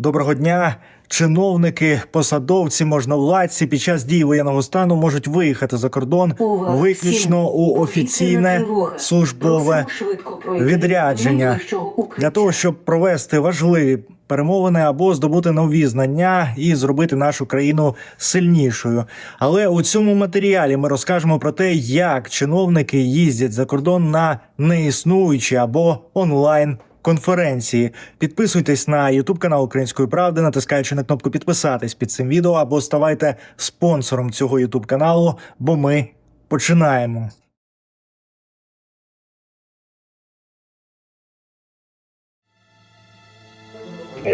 Доброго дня. Чиновники, посадовці, можновладці під час дії воєнного стану можуть виїхати за кордон виключно у офіційне службове відрядження для того, щоб провести важливі перемовини або здобути нові знання і зробити нашу країну сильнішою. Але у цьому матеріалі ми розкажемо про те, як чиновники їздять за кордон на неіснуючі або онлайн. Конференції підписуйтесь на Ютуб канал Української правди, натискаючи на кнопку підписатись під цим відео або ставайте спонсором цього Ютуб каналу, бо ми починаємо.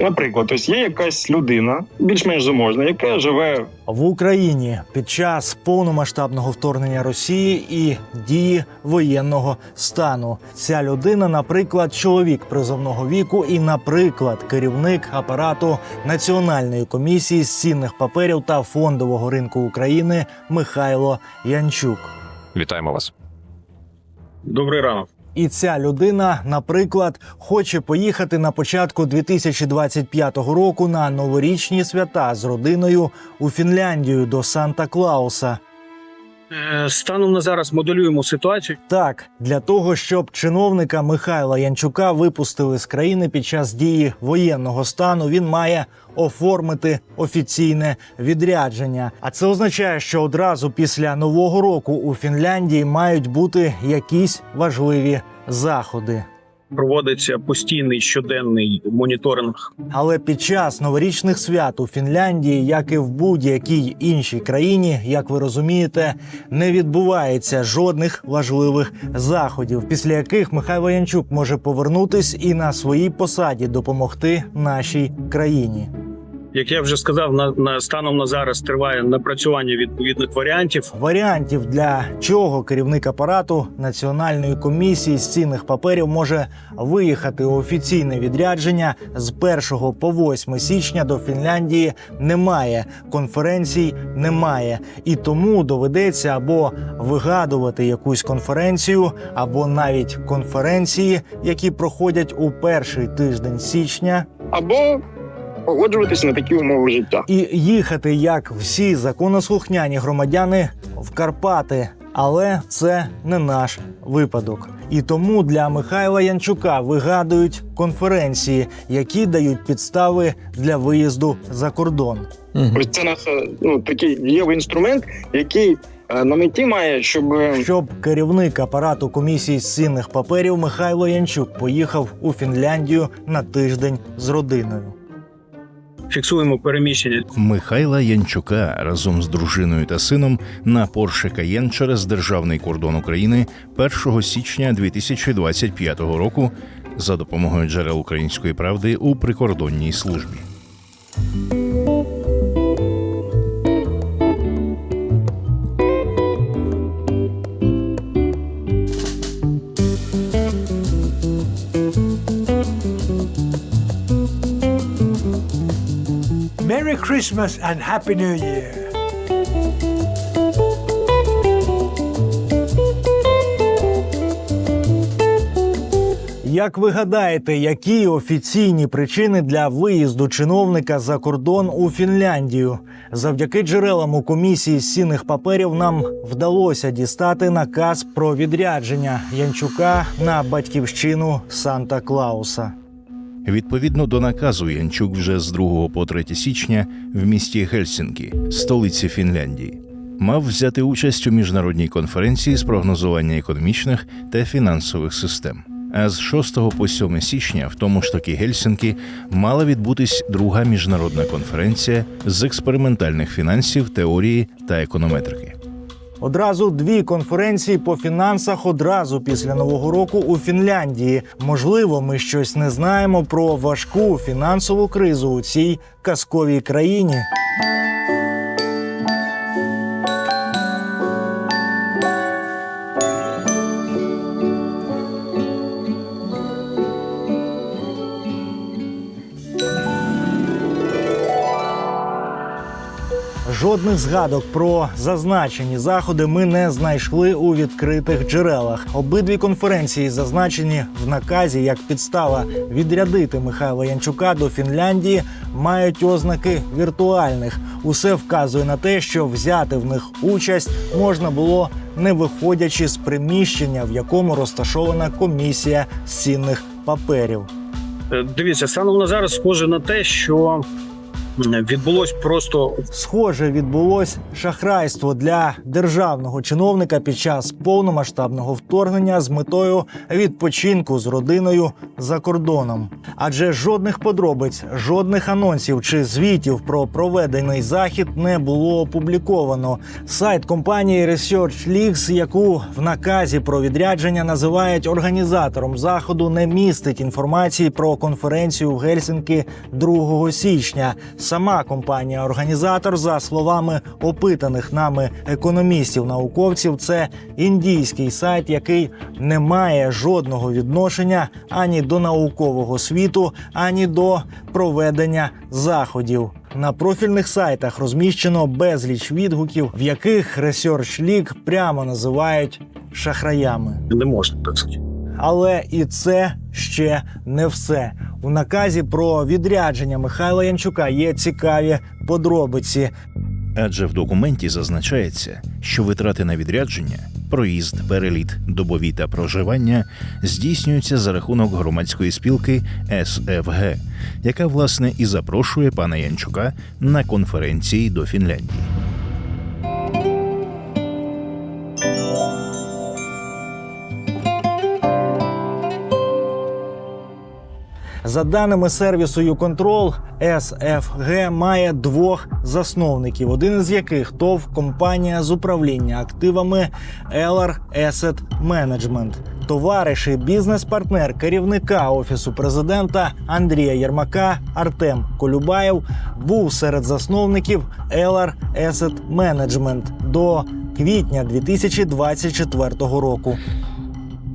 Наприклад, ось є якась людина, більш-менш заможна, яка живе В Україні під час повномасштабного вторгнення Росії і дії воєнного стану ця людина, наприклад, чоловік призовного віку, і, наприклад, керівник апарату Національної комісії з цінних паперів та фондового ринку України Михайло Янчук. Вітаємо вас. добрий ранок. І ця людина, наприклад, хоче поїхати на початку 2025 року на новорічні свята з родиною у Фінляндію до Санта Клауса. Е, Станом на зараз моделюємо ситуацію. Так, для того, щоб чиновника Михайла Янчука випустили з країни під час дії воєнного стану, він має оформити офіційне відрядження. А це означає, що одразу після нового року у Фінляндії мають бути якісь важливі заходи. Проводиться постійний щоденний моніторинг. Але під час новорічних свят у Фінляндії, як і в будь-якій іншій країні, як ви розумієте, не відбувається жодних важливих заходів, після яких Михайло Янчук може повернутись і на своїй посаді допомогти нашій країні. Як я вже сказав, на, на станом на зараз триває напрацювання відповідних варіантів. Варіантів для чого керівник апарату Національної комісії з цінних паперів може виїхати у офіційне відрядження з 1 по 8 січня до Фінляндії немає. Конференцій немає, і тому доведеться або вигадувати якусь конференцію, або навіть конференції, які проходять у перший тиждень січня, або погоджуватися на такі умови життя. і їхати як всі законослухняні громадяни в Карпати. Але це не наш випадок. І тому для Михайла Янчука вигадують конференції, які дають підстави для виїзду за кордон. Ось це наш е, ну такий дієвий інструмент, який е, на меті має, щоб е, Щоб керівник апарату комісії з цінних паперів Михайло Янчук поїхав у Фінляндію на тиждень з родиною. Фіксуємо переміщення Михайла Янчука разом з дружиною та сином на Порше Каєн через державний кордон України 1 січня 2025 року за допомогою джерел української правди у прикордонній службі. Christmas and Happy New Year. Як ви гадаєте, які офіційні причини для виїзду чиновника за кордон у Фінляндію? Завдяки джерелам у комісії з цінних паперів нам вдалося дістати наказ про відрядження Янчука на батьківщину Санта Клауса. Відповідно до наказу, Янчук вже з 2 по 3 січня в місті Гельсінкі, столиці Фінляндії, мав взяти участь у міжнародній конференції з прогнозування економічних та фінансових систем. А з 6 по 7 січня в тому ж таки Гельсінкі мала відбутись друга міжнародна конференція з експериментальних фінансів, теорії та економетрики. Одразу дві конференції по фінансах одразу після нового року у Фінляндії. Можливо, ми щось не знаємо про важку фінансову кризу у цій казковій країні. Жодних згадок про зазначені заходи ми не знайшли у відкритих джерелах. Обидві конференції зазначені в наказі як підстава відрядити Михайла Янчука до Фінляндії, мають ознаки віртуальних. Усе вказує на те, що взяти в них участь можна було не виходячи з приміщення, в якому розташована комісія цінних паперів. Е, Дивіться, станом на зараз схоже на те, що відбулось просто Схоже, відбулось шахрайство для державного чиновника під час повномасштабного вторгнення з метою відпочинку з родиною за кордоном. Адже жодних подробиць, жодних анонсів чи звітів про проведений захід не було опубліковано. Сайт компанії ResearchLeaks, яку в наказі про відрядження називають організатором заходу, не містить інформації про конференцію в Гельсінки 2 січня. Сама компанія-організатор, за словами опитаних нами економістів-науковців, це індійський сайт, який не має жодного відношення ані до наукового світу, ані до проведення заходів. На профільних сайтах розміщено безліч відгуків, в яких Research League прямо називають шахраями. не можна так сказати. Але і це ще не все. У наказі про відрядження Михайла Янчука є цікаві подробиці. Адже в документі зазначається, що витрати на відрядження, проїзд, переліт, добові та проживання здійснюються за рахунок громадської спілки СФГ, яка власне і запрошує пана Янчука на конференції до Фінляндії. За даними сервісу YouControl, SFG має двох засновників, один із яких ТОВ компанія з управління активами Eller Asset Management. Товариш і бізнес-партнер керівника офісу президента Андрія Єрмака Артем Колюбаєв був серед засновників Eller Asset Management до квітня 2024 року.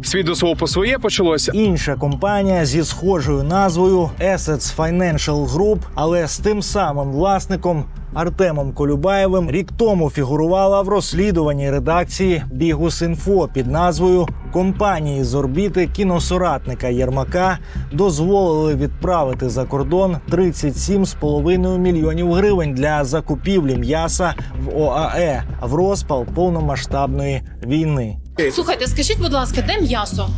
Світ слово по своє почалося. Інша компанія зі схожою назвою Assets Financial Group, але з тим самим власником Артемом Колюбаєвим рік тому фігурувала в розслідуванні редакції Бігус.Інфо під назвою Компанії з орбіти кіносоратника Єрмака дозволили відправити за кордон 37,5 мільйонів гривень для закупівлі м'яса в ОАЕ в розпал повномасштабної війни. Слухайте, скажіть, будь ласка, де м'ясо?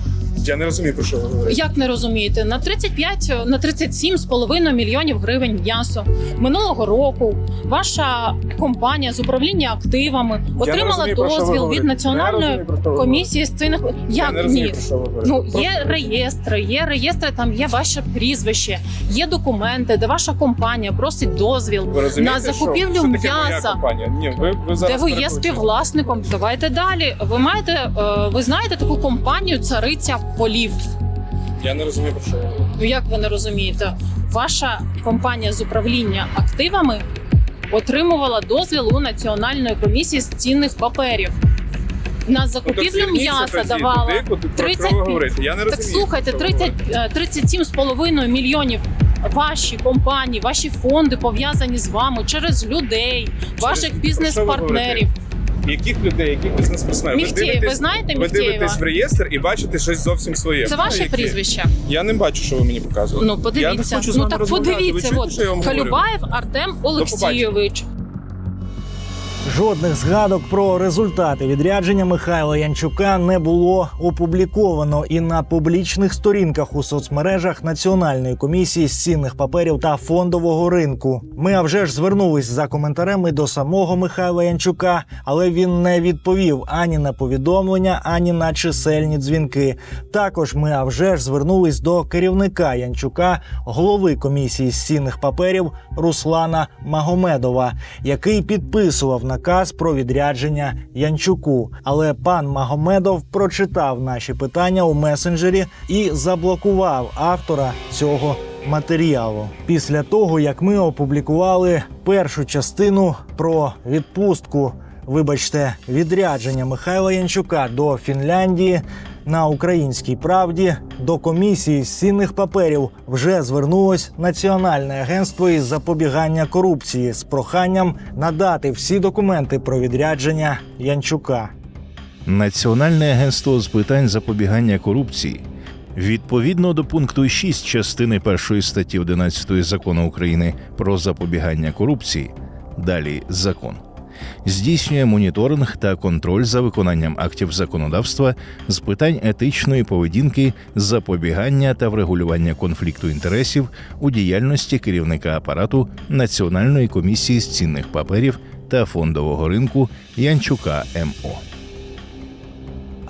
Я не розумію, про що ви говорите. Як не розумієте? На 35, на 37 з половиною мільйонів гривень м'ясо минулого року. Ваша компанія з управління активами отримала розумію, дозвіл від національної розумію, комісії з цінних Я як не розумію, ні. Ну є реєстри, є реєстри. Там є ваше прізвище, є документи, де ваша компанія просить дозвіл Ви на закупівлю Що м'яса. Ні, ви, ви Де ви є співвласником? Давайте далі. Ви маєте, е, ви знаєте таку компанію цариця полів. Я не розумію, про що. Ну як ви не розумієте, ваша компанія з управління активами отримувала дозвіл у національної комісії з цінних паперів. На Ну, закупівлю зверніться м'яса давала туди, 30 що. Я не так слухайте, про що ви 30, е, 37,5 мільйонів. Ваші компанії, ваші фонди пов'язані з вами через людей, ваших що ви бізнес-партнерів. Яких людей, яких бізнес-персонів? Міхтєєв, ви знаєте ви Міхтєєва? дивитесь в реєстр і бачите щось зовсім своє. Це Ну, ваше яке? прізвище. Я не бачу, що ви мені показуєте. Ну Я не подивіться. хочу з Ну вами так розмовляти. подивіться. Чуєте, що я вам От говорю? Калюбаєв Артем Олексійович. Жодних згадок про результати відрядження Михайла Янчука не було опубліковано і на публічних сторінках у соцмережах Національної комісії з цінних паперів та фондового ринку. Ми а вже ж звернулись за коментарем до самого Михайла Янчука, але він не відповів ані на повідомлення, ані на чисельні дзвінки. Також ми а вже ж звернулись до керівника Янчука, голови комісії з цінних паперів Руслана Магомедова, який підписував наказ про відрядження Янчуку. Але пан Магомедов прочитав наші питання у месенджері і заблокував автора цього матеріалу. Після того, як ми опублікували першу частину про відпустку. Вибачте, відрядження Михайла Янчука до Фінляндії. На українській правді до комісії з цінних паперів вже звернулось Національне агентство із запобігання корупції з проханням надати всі документи про відрядження Янчука. Національне агентство з питань запобігання корупції відповідно до пункту 6 частини 1 статті 11 закону України про запобігання корупції. Далі закон. Здійснює моніторинг та контроль за виконанням актів законодавства з питань етичної поведінки, запобігання та врегулювання конфлікту інтересів у діяльності керівника апарату Національної комісії з цінних паперів та фондового ринку Янчука МО.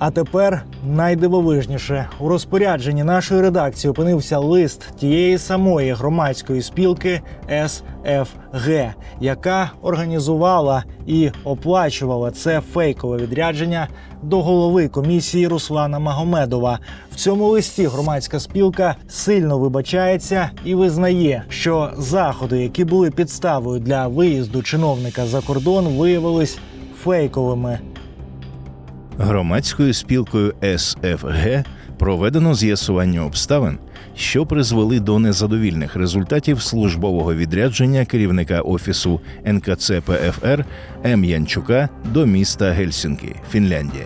А тепер найдивовижніше у розпорядженні нашої редакції опинився лист тієї самої громадської спілки СФГ, яка організувала і оплачувала це фейкове відрядження до голови комісії Руслана Магомедова. В цьому листі громадська спілка сильно вибачається і визнає, що заходи, які були підставою для виїзду чиновника за кордон, виявились фейковими. Громадською спілкою СФГ проведено з'ясування обставин, що призвели до незадовільних результатів службового відрядження керівника офісу НКЦ ПФР М. Янчука до міста Гельсінкі, Фінляндія.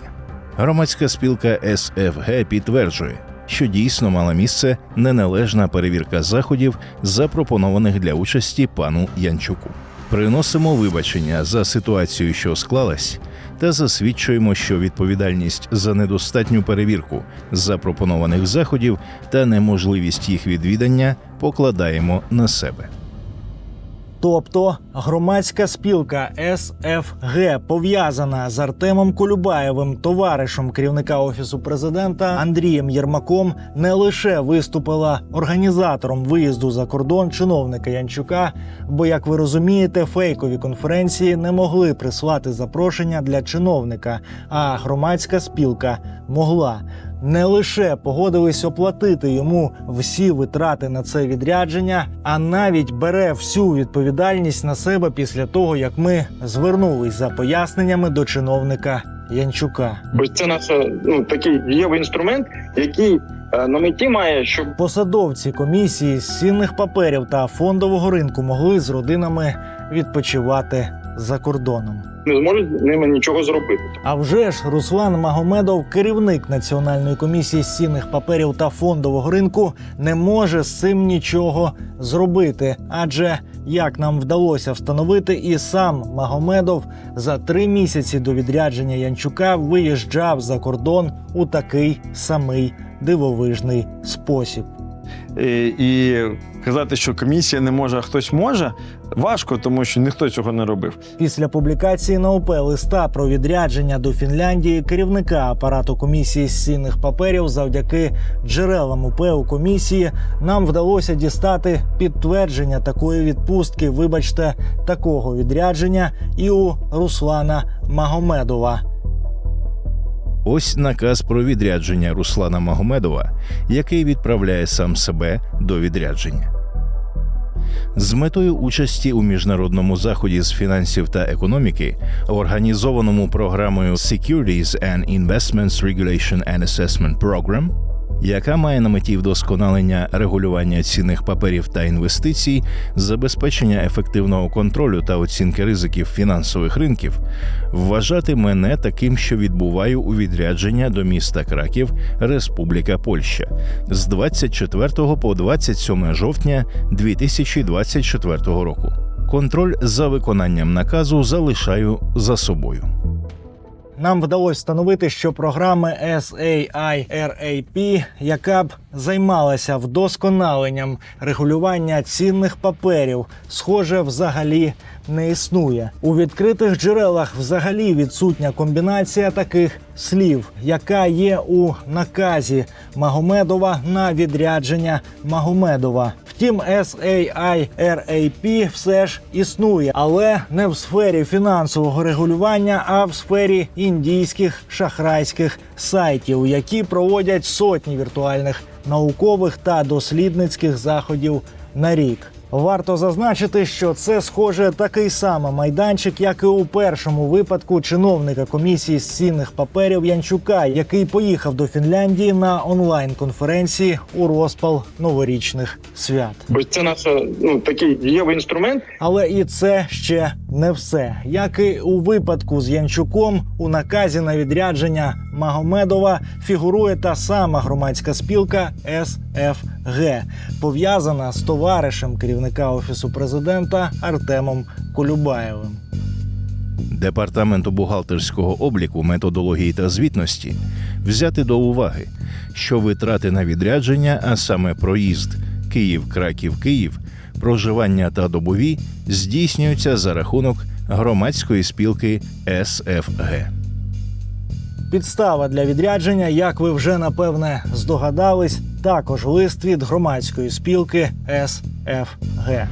Громадська спілка СФГ підтверджує, що дійсно мала місце неналежна перевірка заходів, запропонованих для участі пану Янчуку. Приносимо вибачення за ситуацію, що склалась, та засвідчуємо, що відповідальність за недостатню перевірку запропонованих заходів та неможливість їх відвідання покладаємо на себе. Тобто громадська спілка СФГ пов'язана з Артемом Колюбаєвим, товаришем керівника офісу президента Андрієм Єрмаком, не лише виступила організатором виїзду за кордон чиновника Янчука. Бо, як ви розумієте, фейкові конференції не могли прислати запрошення для чиновника, а громадська спілка могла. Не лише погодились оплатити йому всі витрати на це відрядження, а навіть бере всю відповідальність на себе після того, як ми звернулись за поясненнями до чиновника Янчука. Ось це наш ну такий дієвий інструмент, який е, на меті має, щоб Посадовці комісії з цінних паперів та фондового ринку могли з родинами відпочивати за кордоном. не зможуть з ними нічого зробити. А вже ж Руслан Магомедов, керівник Національної комісії з цінних паперів та фондового ринку, не може з цим нічого зробити. Адже як нам вдалося встановити, і сам Магомедов за три місяці до відрядження Янчука виїжджав за кордон у такий самий дивовижний спосіб. І, і казати, що комісія не може, а хтось може, важко, тому що ніхто цього не робив. Після публікації на ОП листа про відрядження до Фінляндії керівника апарату комісії з цінних паперів завдяки джерелам УП у комісії нам вдалося дістати підтвердження такої відпустки, вибачте, такого відрядження і у Руслана Магомедова. Ось наказ про відрядження Руслана Магомедова, який відправляє сам себе до відрядження. З метою участі у міжнародному заході з фінансів та економіки, організованому програмою Securities and Investments Regulation and Assessment Program, яка має на меті вдосконалення регулювання цінних паперів та інвестицій, забезпечення ефективного контролю та оцінки ризиків фінансових ринків, вважати мене таким, що відбуваю у відрядження до міста Краків, Республіка Польща, з 24 по 27 жовтня 2024 року. Контроль за виконанням наказу залишаю за собою. Нам вдалося встановити, що програми SAIRAP, яка б займалася вдосконаленням регулювання цінних паперів, схоже, взагалі не існує. У відкритих джерелах взагалі відсутня комбінація таких слів, яка є у наказі Магомедова на відрядження Магомедова. Втім, SAIRAP все ж існує, але не в сфері фінансового регулювання, а в сфері індійських шахрайських сайтів, які проводять сотні віртуальних наукових та дослідницьких заходів на рік. Варто зазначити, що це схоже такий самий майданчик, як і у першому випадку чиновника комісії з цінних паперів Янчука, який поїхав до Фінляндії на онлайн-конференції у розпал новорічних свят. Ось це наш ну такий дієвий інструмент, Але і це ще не все. Як і у випадку з Янчуком, у наказі на відрядження Магомедова фігурує та сама громадська спілка СФГ, пов'язана з товаришем керівника офісу президента Артемом Колюбаєвим. Департаменту бухгалтерського обліку, методології та звітності взяти до уваги, що витрати на відрядження, а саме проїзд Київ, Краків, Київ, проживання та добові здійснюються за рахунок громадської спілки СФГ. Підстава для відрядження, як ви вже напевне здогадались, також лист від громадської спілки СФГ.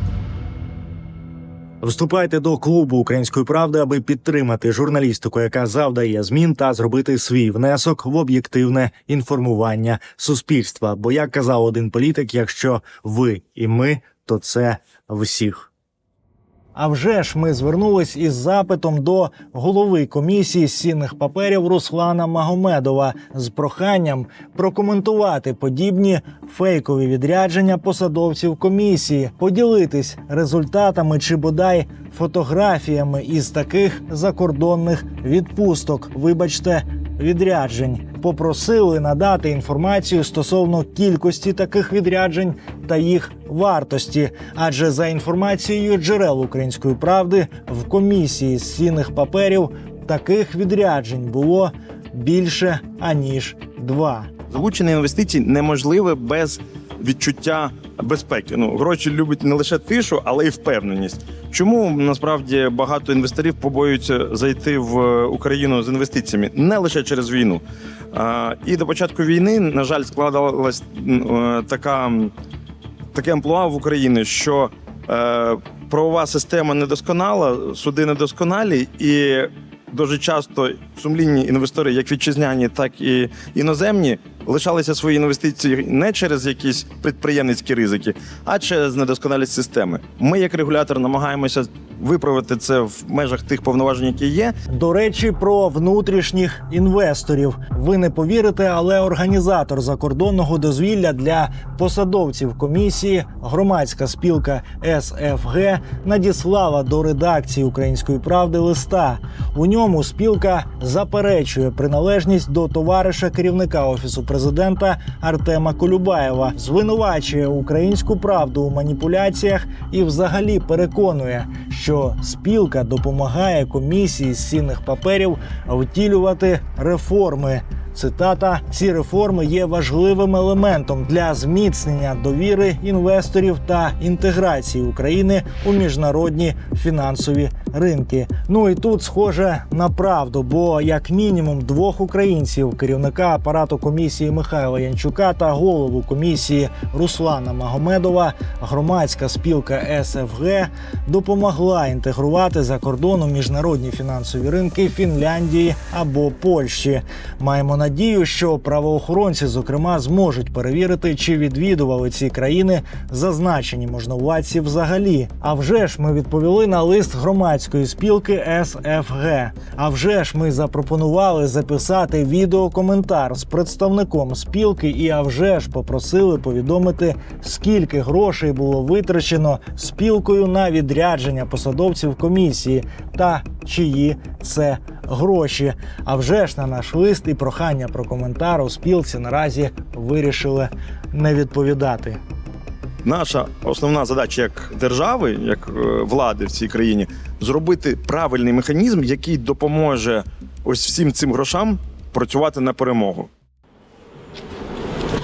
Вступайте до клубу української правди, аби підтримати журналістику, яка завдає змін та зробити свій внесок в об'єктивне інформування суспільства. Бо як казав один політик, якщо ви і ми, то це всіх. А вже ж ми звернулись із запитом до голови комісії з цінних паперів Руслана Магомедова з проханням прокоментувати подібні фейкові відрядження посадовців комісії, поділитись результатами чи бодай фотографіями із таких закордонних відпусток. Вибачте. Відряджень попросили надати інформацію стосовно кількості таких відряджень та їх вартості. Адже за інформацією джерел української правди в комісії з цінних паперів таких відряджень було більше аніж два. Залучення інвестицій неможливе без відчуття безпеки. Ну гроші любить не лише тишу, але й впевненість. Чому насправді багато інвесторів побоюються зайти в Україну з інвестиціями не лише через війну. І до початку війни, на жаль, складалась е, така таке амплуа в Україні, що е, правова система недосконала, суди недосконалі, і дуже часто сумлінні інвестори, як вітчизняні, так і іноземні, лишалися свої інвестиції не через якісь підприємницькі ризики, а через недосконалість системи. Ми, як регулятор, намагаємося виправити це в межах тих повноважень, які є, До речі, про внутрішніх інвесторів. Ви не повірите, але організатор закордонного дозвілля для посадовців комісії, громадська спілка СФГ, надіслала до редакції Української правди листа. У ньому спілка заперечує приналежність до товариша керівника офісу Артема Колюбаєва, звинувачує українську правду у маніпуляціях і, взагалі, переконує, що спілка допомагає комісії з цінних паперів втілювати реформи. Цитата: ці реформи є важливим елементом для зміцнення довіри інвесторів та інтеграції України у міжнародні фінансові ринки. Ну і тут схоже на правду, бо як мінімум двох українців, керівника апарату комісії Михайла Янчука та голову комісії Руслана Магомедова, громадська спілка СФГ допомогла інтегрувати за кордоном міжнародні фінансові ринки Фінляндії або Польщі. Маємо надію, що правоохоронці, зокрема, зможуть перевірити, чи відвідували ці країни зазначені можновладці взагалі. А вже ж ми відповіли на лист громадської спілки СФГ. А вже ж ми запропонували записати відеокоментар з представником спілки, і а вже ж попросили повідомити, скільки грошей було витрачено спілкою на відрядження посадовців комісії та чиї це гроші. А вже ж на наш лист і прохання про коментар у спілці наразі вирішили не відповідати. Наша основна задача як держави, як е, влади в цій країні, зробити правильний механізм, який допоможе ось всім цим грошам працювати на перемогу.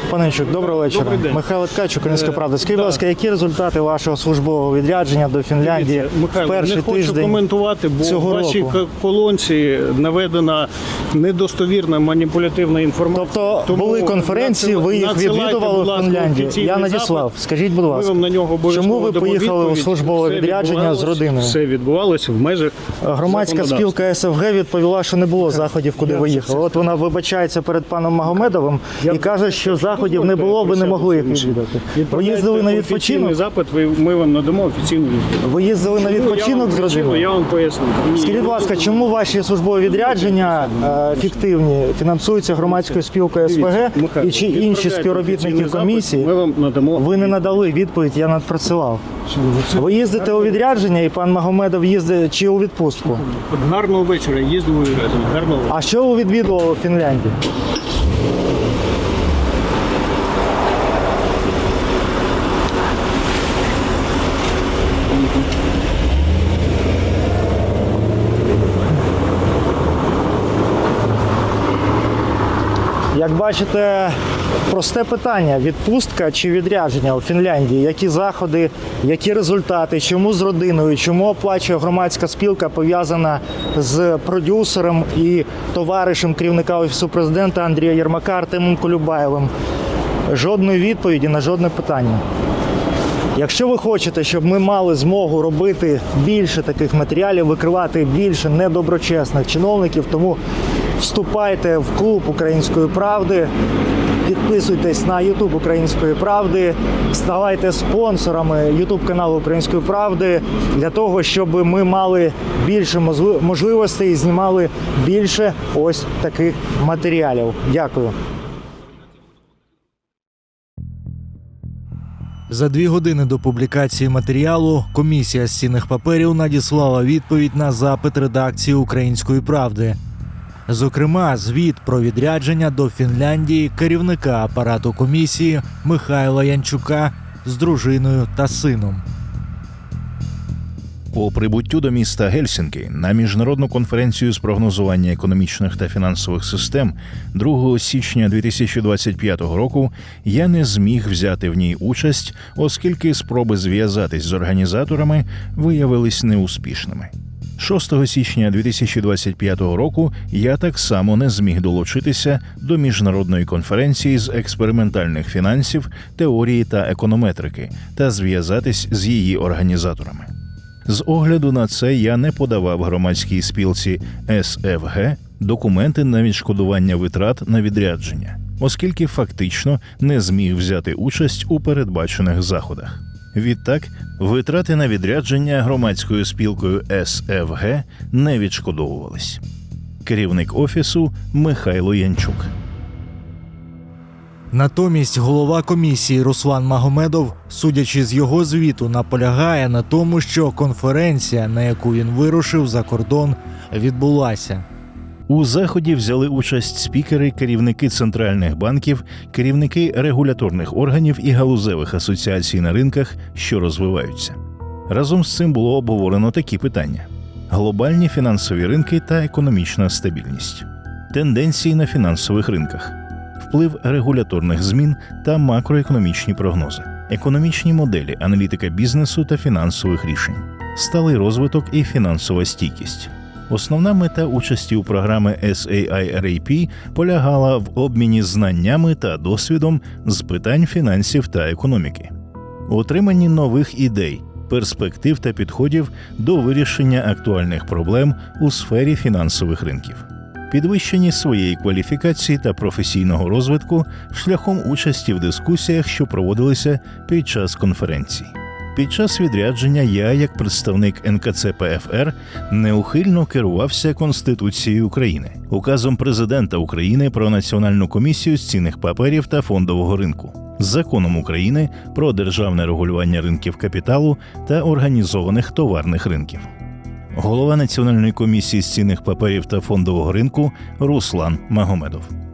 Пане Чук, доброго вечора. Добрий день. Михайло Українська Е, правда. Скажіть, будь ласка, які результати вашого службового відрядження до Фінляндії Дивіться, в Михайло, перший не хочу тиждень? коментувати, бо цього в вашій року? колонці наведена недостовірна маніпулятивна інформація. Тобто були конференції, ви їх відвідували в Фінляндії. Я надіслав. запит. Скажіть, будь Ми ласка, вам на нього чому ви поїхали у службове відрядження з родиною? Все відбувалося в межах Громадська спілка СФГ відповіла, що не було заходів, куди ви їхали. От вона вибачається перед паном Магомедовим і каже, що заходи заходів не було, ви не могли їх відвідати. Ви їздили на відпочинок? запит, ми вам надамо офіційну відповідь. Ви їздили на відпочинок з родиною? Я вам поясню. Скажіть, будь ласка, чому ваші службові відрядження е, фіктивні фінансуються громадською спілкою СПГ і чи інші співробітники комісії? Ми вам надамо. Ви не надали відповідь, я надпрацював. Ви їздите у відрядження, і пан Магомедов їздить чи у відпустку? Гарного вечора. Їздимо разом. Гарного. А що ви відвідували у Фінляндії? Як бачите, просте питання: відпустка чи відрядження у Фінляндії? Які заходи, які результати, чому з родиною, чому оплачує громадська спілка пов'язана з продюсером і товаришем керівника офісу президента Андрія Єрмака Артемом Колюбаєвим? Жодної відповіді на жодне питання. Якщо ви хочете, щоб ми мали змогу робити більше таких матеріалів, викривати більше недоброчесних чиновників, тому вступайте в клуб української правди, підписуйтесь на Ютуб Української правди, ставайте спонсорами Ютуб каналу Української правди для того, щоб ми мали більше можливостей і знімали більше ось таких матеріалів. Дякую. За дві години до публікації матеріалу комісія з цінних паперів надіслала відповідь на запит редакції Української правди. Зокрема, звіт про відрядження до Фінляндії керівника апарату комісії Михайла Янчука з дружиною та сином. По прибуттю до міста Гельсінки на міжнародну конференцію з прогнозування економічних та фінансових систем 2 січня 2025 року я не зміг взяти в ній участь, оскільки спроби зв'язатись з організаторами виявились неуспішними. 6 січня 2025 року я так само не зміг долучитися до міжнародної конференції з експериментальних фінансів, теорії та економетрики та зв'язатись з її організаторами. З огляду на це я не подавав громадській спілці СФГ документи на відшкодування витрат на відрядження, оскільки фактично не зміг взяти участь у передбачених заходах. Відтак, витрати на відрядження громадською спілкою СФГ не відшкодовувались. Керівник офісу Михайло Янчук. Натомість голова комісії Руслан Магомедов, судячи з його звіту, наполягає на тому, що конференція, на яку він вирушив за кордон, відбулася. У заході взяли участь спікери, керівники центральних банків, керівники регуляторних органів і галузевих асоціацій на ринках, що розвиваються. Разом з цим було обговорено такі питання: глобальні фінансові ринки та економічна стабільність, тенденції на фінансових ринках, вплив регуляторних змін та макроекономічні прогнози, економічні моделі, аналітика бізнесу та фінансових рішень, сталий розвиток і фінансова стійкість. Основна мета участі у програми SAIRAP полягала в обміні знаннями та досвідом з питань фінансів та економіки, отриманні нових ідей, перспектив та підходів до вирішення актуальних проблем у сфері фінансових ринків, підвищенні своєї кваліфікації та професійного розвитку шляхом участі в дискусіях, що проводилися під час конференції. Під час відрядження я, як представник НКЦПФР, неухильно керувався Конституцією України, указом президента України про національну комісію з цінних паперів та фондового ринку, законом України про державне регулювання ринків капіталу та організованих товарних ринків. Голова Національної комісії з цінних паперів та фондового ринку Руслан Магомедов.